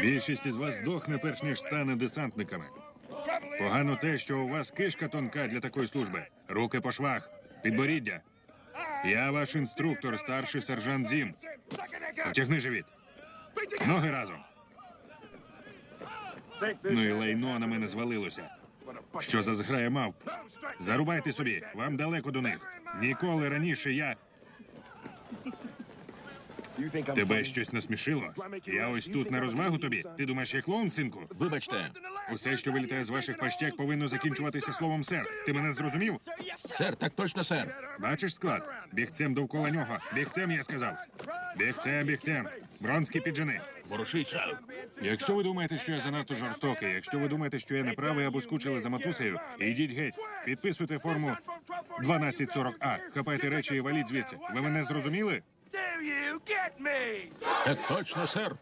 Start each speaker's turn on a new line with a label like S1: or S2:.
S1: Більшість із вас здохне, перш ніж стане десантниками. Погано те, що у вас кишка тонка для такої служби. Руки по швах, підборіддя. Я ваш інструктор, старший сержант Зім. Втягни живіт. Ноги разом. Ну і лайно на мене звалилося. Що за зграя мав? Зарубайте собі, вам далеко до них. Ніколи раніше я. Тебе щось насмішило? Я ось тут на розвагу тобі. Ти думаєш, я клоун, синку?
S2: Вибачте,
S1: Усе, що вилітає з ваших пащек, повинно закінчуватися словом сер. Ти мене зрозумів?
S2: сер, так точно, сер.
S1: Бачиш склад? Бігцем довкола нього. Бігцем, я сказав. Бігцем, бігцем. Бронські піджини.
S2: Ворушиться.
S1: Якщо ви думаєте, що я занадто жорстокий, якщо ви думаєте, що я неправий або скучили за матусею, ідіть геть. Підписуйте форму 1240А. Хапайте речі і валіть звідси. Ви мене зрозуміли?
S2: Так точно, сер.